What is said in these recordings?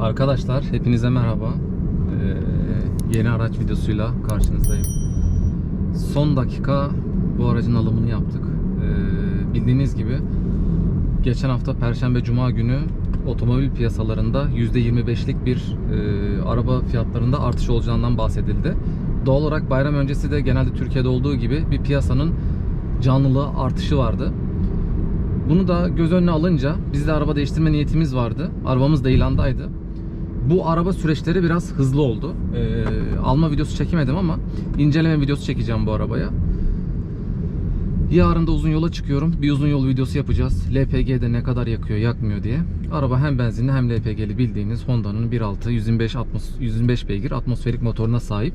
Arkadaşlar hepinize merhaba. Ee, yeni araç videosuyla karşınızdayım. Son dakika bu aracın alımını yaptık. Ee, bildiğiniz gibi geçen hafta Perşembe Cuma günü otomobil piyasalarında %25'lik bir e, araba fiyatlarında artış olacağından bahsedildi. Doğal olarak bayram öncesi de genelde Türkiye'de olduğu gibi bir piyasanın canlılığı artışı vardı. Bunu da göz önüne alınca biz araba değiştirme niyetimiz vardı. Arabamız da ilandaydı. Bu araba süreçleri biraz hızlı oldu. Ee, alma videosu çekemedim ama inceleme videosu çekeceğim bu arabaya. Yarın da uzun yola çıkıyorum. Bir uzun yol videosu yapacağız. LPG'de ne kadar yakıyor, yakmıyor diye. Araba hem benzinli hem LPG'li bildiğiniz Honda'nın 1.6 125 atmos 125 beygir atmosferik motoruna sahip.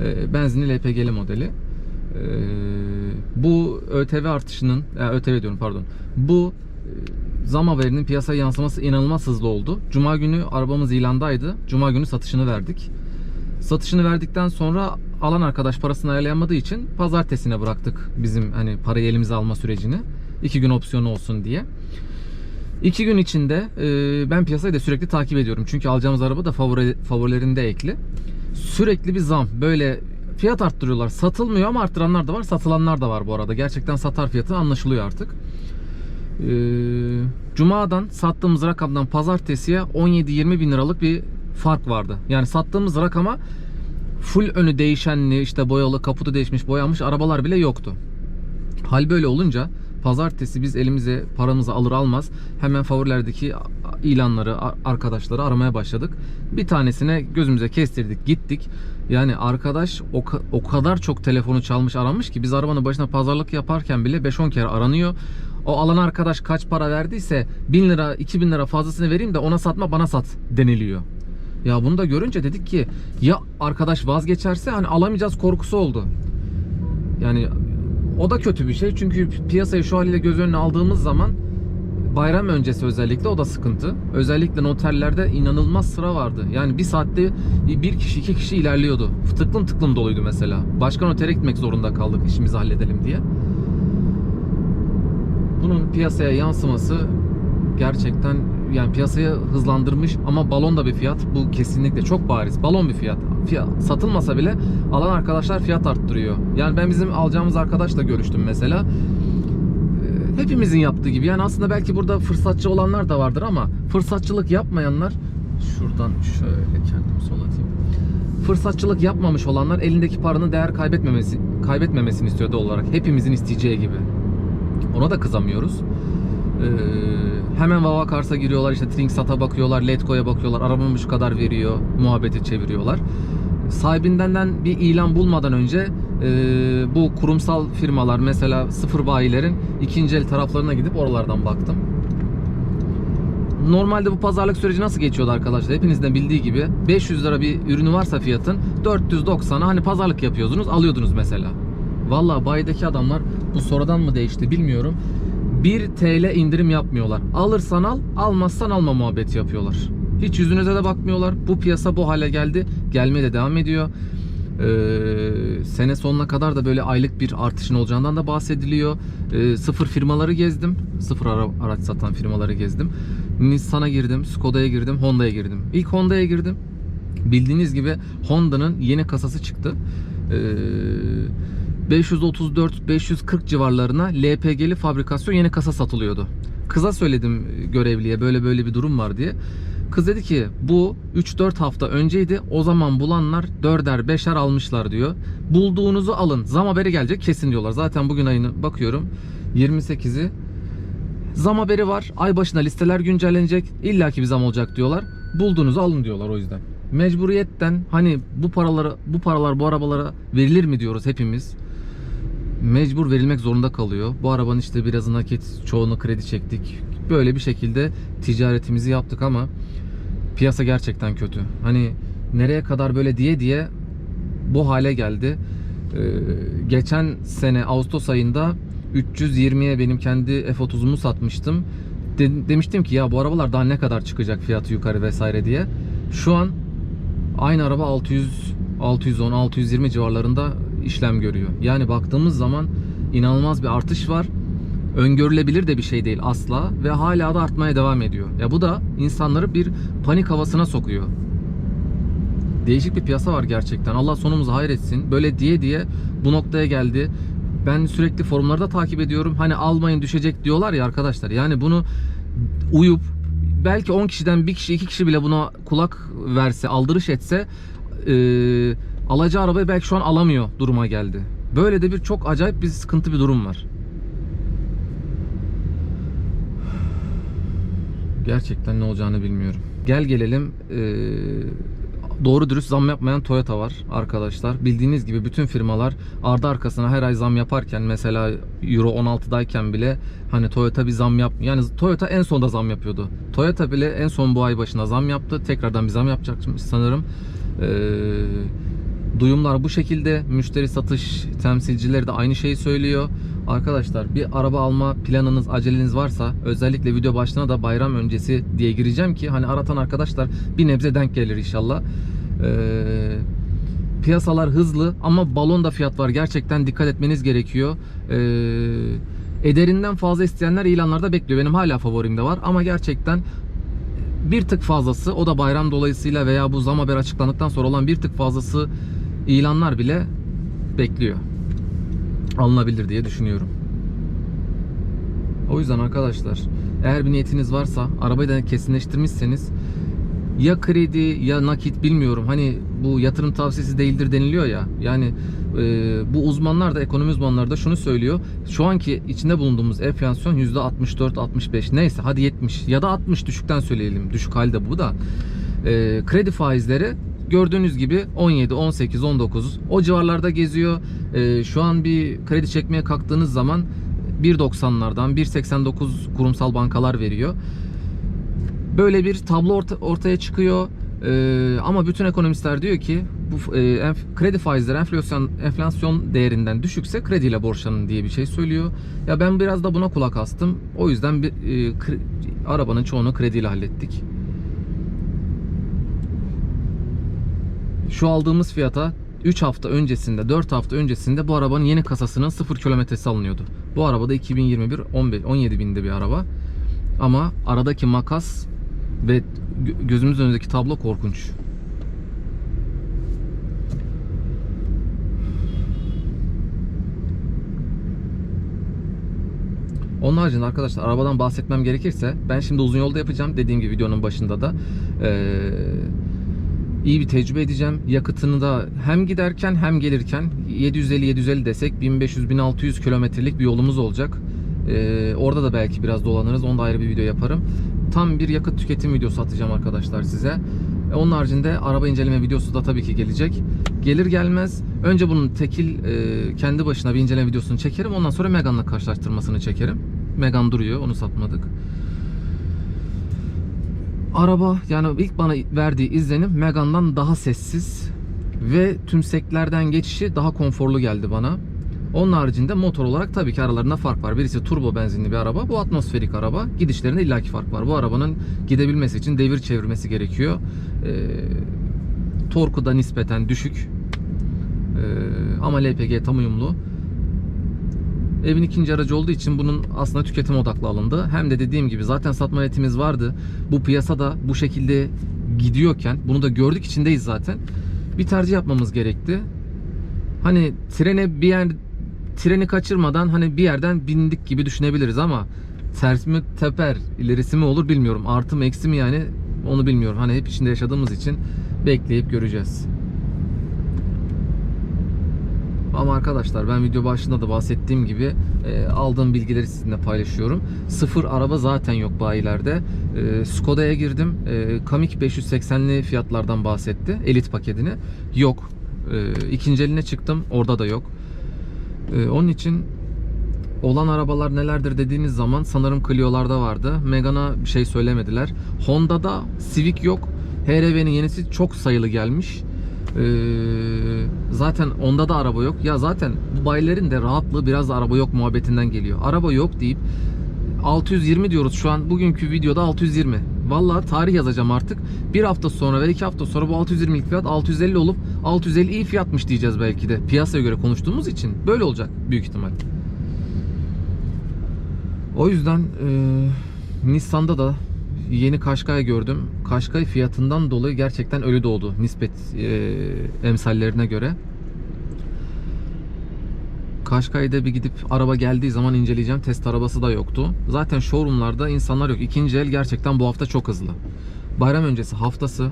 Ee, benzinli LPG'li modeli. Ee, bu ÖTV artışının, ya ÖTV diyorum pardon. Bu e, zam haberinin piyasaya yansıması inanılmaz hızlı oldu. Cuma günü arabamız ilandaydı. Cuma günü satışını verdik. Satışını verdikten sonra alan arkadaş parasını ayarlayamadığı için pazartesine bıraktık bizim hani parayı elimize alma sürecini. İki gün opsiyonu olsun diye. İki gün içinde e, ben piyasayı da sürekli takip ediyorum. Çünkü alacağımız araba da favori, favorilerinde ekli. Sürekli bir zam. Böyle fiyat arttırıyorlar. Satılmıyor ama arttıranlar da var. Satılanlar da var bu arada. Gerçekten satar fiyatı anlaşılıyor artık. Ee, Cuma'dan sattığımız rakamdan pazartesiye 17-20 bin liralık bir fark vardı. Yani sattığımız rakama full önü değişenli işte boyalı kaputu değişmiş boyanmış arabalar bile yoktu. Hal böyle olunca pazartesi biz elimize paramızı alır almaz hemen favorilerdeki ilanları arkadaşları aramaya başladık. Bir tanesine gözümüze kestirdik gittik. Yani arkadaş o, o kadar çok telefonu çalmış aramış ki biz arabanın başına pazarlık yaparken bile 5-10 kere aranıyor. O alan arkadaş kaç para verdiyse 1000 lira 2000 lira fazlasını vereyim de ona satma bana sat deniliyor. Ya bunu da görünce dedik ki ya arkadaş vazgeçerse hani alamayacağız korkusu oldu. Yani o da kötü bir şey çünkü piyasayı şu haliyle göz önüne aldığımız zaman bayram öncesi özellikle o da sıkıntı. Özellikle noterlerde inanılmaz sıra vardı. Yani bir saatte bir kişi iki kişi ilerliyordu. Tıklım tıklım doluydu mesela. Başka notere gitmek zorunda kaldık işimizi halledelim diye. Bunun piyasaya yansıması gerçekten yani piyasayı hızlandırmış ama balon da bir fiyat. Bu kesinlikle çok bariz. Balon bir fiyat. fiyat. Satılmasa bile alan arkadaşlar fiyat arttırıyor. Yani ben bizim alacağımız arkadaşla görüştüm mesela. Ee, Hepimizin yaptığı gibi. Yani aslında belki burada fırsatçı olanlar da vardır ama fırsatçılık yapmayanlar şuradan şöyle kendimi sol atayım. Fırsatçılık yapmamış olanlar elindeki paranın değer kaybetmemesi kaybetmemesini istiyor doğal olarak. Hepimizin isteyeceği gibi. Ona da kızamıyoruz. Ee, hemen Vava Cars'a giriyorlar işte Trinksat'a bakıyorlar, Letgo'ya bakıyorlar, arabamın şu kadar veriyor, muhabbeti çeviriyorlar. Sahibinden bir ilan bulmadan önce e, bu kurumsal firmalar mesela sıfır bayilerin ikinci el taraflarına gidip oralardan baktım. Normalde bu pazarlık süreci nasıl geçiyordu arkadaşlar? Hepinizin de bildiği gibi 500 lira bir ürünü varsa fiyatın 490'a hani pazarlık yapıyordunuz, alıyordunuz mesela. Vallahi bayideki adamlar bu sonradan mı değişti bilmiyorum. 1 TL indirim yapmıyorlar. Alırsan al, almazsan alma muhabbeti yapıyorlar. Hiç yüzünüze de bakmıyorlar. Bu piyasa bu hale geldi. Gelmeye de devam ediyor. Ee, sene sonuna kadar da böyle aylık bir artışın olacağından da bahsediliyor. Ee, sıfır firmaları gezdim. Sıfır ara- araç satan firmaları gezdim. Nissan'a girdim, Skoda'ya girdim, Honda'ya girdim. İlk Honda'ya girdim. Bildiğiniz gibi Honda'nın yeni kasası çıktı. Ee, 534-540 civarlarına LPG'li fabrikasyon yeni kasa satılıyordu. Kıza söyledim görevliye böyle böyle bir durum var diye. Kız dedi ki bu 3-4 hafta önceydi. O zaman bulanlar 4'er 5'er almışlar diyor. Bulduğunuzu alın. Zam haberi gelecek kesin diyorlar. Zaten bugün ayını bakıyorum 28'i. Zam haberi var. Ay başına listeler güncellenecek. İlla ki bir zam olacak diyorlar. Bulduğunuzu alın diyorlar o yüzden. Mecburiyetten hani bu paraları bu paralar bu arabalara verilir mi diyoruz hepimiz mecbur verilmek zorunda kalıyor. Bu arabanın işte birazı nakit, çoğunu kredi çektik. Böyle bir şekilde ticaretimizi yaptık ama piyasa gerçekten kötü. Hani nereye kadar böyle diye diye bu hale geldi. Ee, geçen sene Ağustos ayında 320'ye benim kendi F30'umu satmıştım. De- demiştim ki ya bu arabalar daha ne kadar çıkacak fiyatı yukarı vesaire diye. Şu an aynı araba 600 610 620 civarlarında işlem görüyor. Yani baktığımız zaman inanılmaz bir artış var. öngörülebilir de bir şey değil asla ve hala da artmaya devam ediyor. Ya bu da insanları bir panik havasına sokuyor. Değişik bir piyasa var gerçekten. Allah sonumuzu hayretsin. Böyle diye diye bu noktaya geldi. Ben sürekli forumlarda takip ediyorum. Hani almayın düşecek diyorlar ya arkadaşlar. Yani bunu uyup belki 10 kişiden bir kişi iki kişi bile buna kulak verse aldırış etse e, alacağı arabayı belki şu an alamıyor duruma geldi. Böyle de bir çok acayip bir sıkıntı bir durum var. Gerçekten ne olacağını bilmiyorum. Gel gelelim e, doğru dürüst zam yapmayan Toyota var arkadaşlar. Bildiğiniz gibi bütün firmalar ardı arkasına her ay zam yaparken mesela Euro 16'dayken bile hani Toyota bir zam yap yani Toyota en sonda zam yapıyordu. Toyota bile en son bu ay başına zam yaptı. Tekrardan bir zam yapacakmış sanırım. Eee Duyumlar bu şekilde. Müşteri satış temsilcileri de aynı şeyi söylüyor. Arkadaşlar bir araba alma planınız, aceleniz varsa özellikle video başlığına da bayram öncesi diye gireceğim ki hani aratan arkadaşlar bir nebze denk gelir inşallah. Ee, piyasalar hızlı ama balonda fiyat var. Gerçekten dikkat etmeniz gerekiyor. Ee, ederinden fazla isteyenler ilanlarda bekliyor. Benim hala favorimde var ama gerçekten bir tık fazlası o da bayram dolayısıyla veya bu zam haber açıklandıktan sonra olan bir tık fazlası ilanlar bile bekliyor. Alınabilir diye düşünüyorum. O yüzden arkadaşlar eğer bir niyetiniz varsa arabayı da kesinleştirmişseniz ya kredi ya nakit bilmiyorum. Hani bu yatırım tavsiyesi değildir deniliyor ya. Yani e, bu uzmanlar da ekonomi uzmanları da şunu söylüyor. Şu anki içinde bulunduğumuz enflasyon %64-65 neyse hadi 70 ya da 60 düşükten söyleyelim. Düşük halde bu da. E, kredi faizleri gördüğünüz gibi 17, 18, 19 o civarlarda geziyor. E, şu an bir kredi çekmeye kalktığınız zaman 1.90'lardan 1.89 kurumsal bankalar veriyor. Böyle bir tablo orta- ortaya çıkıyor. Ee, ama bütün ekonomistler diyor ki bu e, kredi faizleri enflasyon enflasyon değerinden düşükse krediyle borçlanın diye bir şey söylüyor. Ya ben biraz da buna kulak astım. O yüzden bir e, arabanın çoğunu krediyle hallettik. Şu aldığımız fiyata 3 hafta öncesinde, 4 hafta öncesinde bu arabanın yeni kasasının 0 kilometresi alınıyordu. Bu arabada 2021 15 17 binde bir araba. Ama aradaki makas ve gö- gözümüz önündeki tablo korkunç. Onun haricinde arkadaşlar arabadan bahsetmem gerekirse ben şimdi uzun yolda yapacağım dediğim gibi videonun başında da ee, iyi bir tecrübe edeceğim. Yakıtını da hem giderken hem gelirken 750-750 desek 1500-1600 kilometrelik bir yolumuz olacak. Ee, orada da belki biraz dolanırız. Onda ayrı bir video yaparım. Tam bir yakıt tüketim videosu atacağım arkadaşlar size. E, Onun haricinde araba inceleme videosu da tabii ki gelecek. Gelir gelmez önce bunun tekil e, kendi başına bir inceleme videosunu çekerim. Ondan sonra Megane'la karşılaştırmasını çekerim. Megane duruyor. Onu satmadık. Araba yani ilk bana verdiği izlenim Megane'dan daha sessiz ve tümseklerden geçişi daha konforlu geldi bana. Onun haricinde motor olarak tabii ki aralarında fark var. Birisi turbo benzinli bir araba, bu atmosferik araba. Gidişlerinde illaki fark var. Bu arabanın gidebilmesi için devir çevirmesi gerekiyor. Ee, torku da nispeten düşük. Ee, ama LPG tam uyumlu. Evin ikinci aracı olduğu için bunun aslında tüketim odaklı alındı. Hem de dediğim gibi zaten satma niyetimiz vardı. Bu piyasada bu şekilde gidiyorken bunu da gördük içindeyiz zaten. Bir tercih yapmamız gerekti. Hani trene bir yer treni kaçırmadan hani bir yerden bindik gibi düşünebiliriz ama ters mi teper ilerisi mi olur bilmiyorum. Artı mı eksi mi yani onu bilmiyorum. Hani hep içinde yaşadığımız için bekleyip göreceğiz. Ama arkadaşlar ben video başında da bahsettiğim gibi e, aldığım bilgileri sizinle paylaşıyorum. Sıfır araba zaten yok bayilerde. E, Skoda'ya girdim. E, Kamiq 580'li fiyatlardan bahsetti. Elit paketini. Yok. E, ikinci eline çıktım. Orada da yok. E, onun için olan arabalar nelerdir dediğiniz zaman sanırım Clio'larda vardı. Megane'a bir şey söylemediler. Honda'da Civic yok. HRV'nin yenisi çok sayılı gelmiş. Ee, zaten onda da araba yok. Ya zaten bu bayilerin de rahatlığı biraz da araba yok muhabbetinden geliyor. Araba yok deyip 620 diyoruz şu an bugünkü videoda 620. Vallahi tarih yazacağım artık. Bir hafta sonra ve iki hafta sonra bu 620'lik fiyat 650 olup 650 iyi fiyatmış diyeceğiz belki de. Piyasaya göre konuştuğumuz için böyle olacak büyük ihtimal. O yüzden e, Nissan'da da yeni Qashqai gördüm. Qashqai fiyatından dolayı gerçekten ölü doğdu nispet e, emsallerine göre. Qashqai'de bir gidip araba geldiği zaman inceleyeceğim. Test arabası da yoktu. Zaten showroomlarda insanlar yok. İkinci el gerçekten bu hafta çok hızlı. Bayram öncesi haftası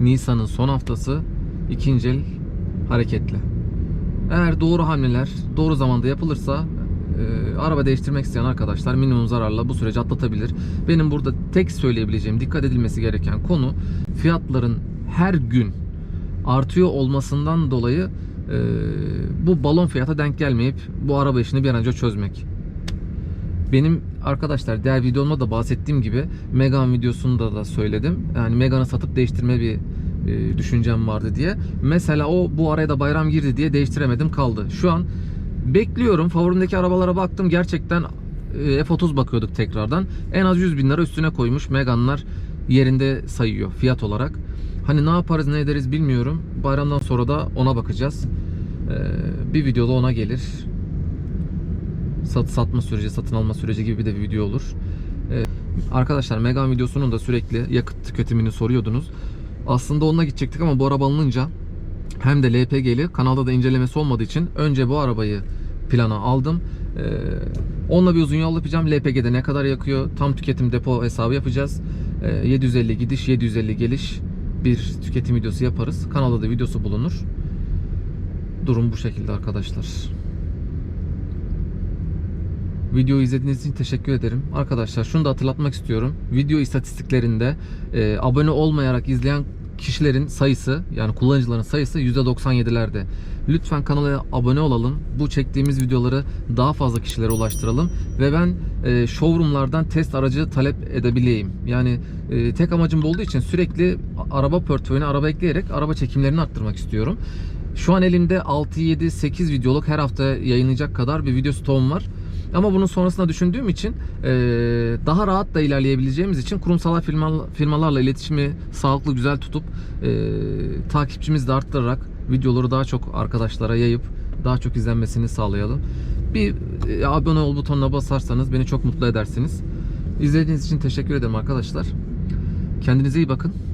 Nisan'ın son haftası ikinci el hareketli. Eğer doğru hamleler doğru zamanda yapılırsa e, araba değiştirmek isteyen arkadaşlar minimum zararla bu süreci atlatabilir. Benim burada tek söyleyebileceğim dikkat edilmesi gereken konu fiyatların her gün artıyor olmasından dolayı e, bu balon fiyata denk gelmeyip bu araba işini bir an önce çözmek. Benim arkadaşlar diğer videomda da bahsettiğim gibi Megane videosunda da söyledim. Yani Megane'ı satıp değiştirme bir e, düşüncem vardı diye. Mesela o bu araya da bayram girdi diye değiştiremedim kaldı. Şu an bekliyorum. Favorimdeki arabalara baktım. Gerçekten e, F30 bakıyorduk tekrardan. En az 100 bin lira üstüne koymuş. Megane'lar yerinde sayıyor fiyat olarak. Hani ne yaparız ne ederiz bilmiyorum. Bayramdan sonra da ona bakacağız. Ee, bir videoda ona gelir sat satma süreci, satın alma süreci gibi bir de bir video olur. Ee, arkadaşlar Megane videosunun da sürekli yakıt tüketimini soruyordunuz. Aslında onunla gidecektik ama bu araba alınınca hem de LPG'li kanalda da incelemesi olmadığı için önce bu arabayı plana aldım. Ee, onunla bir uzun yol yapacağım. LPG'de ne kadar yakıyor? Tam tüketim depo hesabı yapacağız. Ee, 750 gidiş, 750 geliş bir tüketim videosu yaparız. Kanalda da videosu bulunur. Durum bu şekilde arkadaşlar. Videoyu izlediğiniz için teşekkür ederim. Arkadaşlar şunu da hatırlatmak istiyorum. Video istatistiklerinde e, abone olmayarak izleyen kişilerin sayısı yani kullanıcıların sayısı %97'lerde. Lütfen kanala abone olalım. Bu çektiğimiz videoları daha fazla kişilere ulaştıralım ve ben e, showroomlardan test aracı talep edebileyim. Yani e, tek amacım bu olduğu için sürekli araba portföyüne araba ekleyerek araba çekimlerini arttırmak istiyorum. Şu an elimde 6 7 8 videoluk her hafta yayınlayacak kadar bir video stoğum var. Ama bunun sonrasında düşündüğüm için e, daha rahat da ilerleyebileceğimiz için kurumsal firma, firmalarla iletişimi sağlıklı güzel tutup e, takipçimizi de arttırarak videoları daha çok arkadaşlara yayıp daha çok izlenmesini sağlayalım. Bir e, abone ol butonuna basarsanız beni çok mutlu edersiniz. İzlediğiniz için teşekkür ederim arkadaşlar. Kendinize iyi bakın.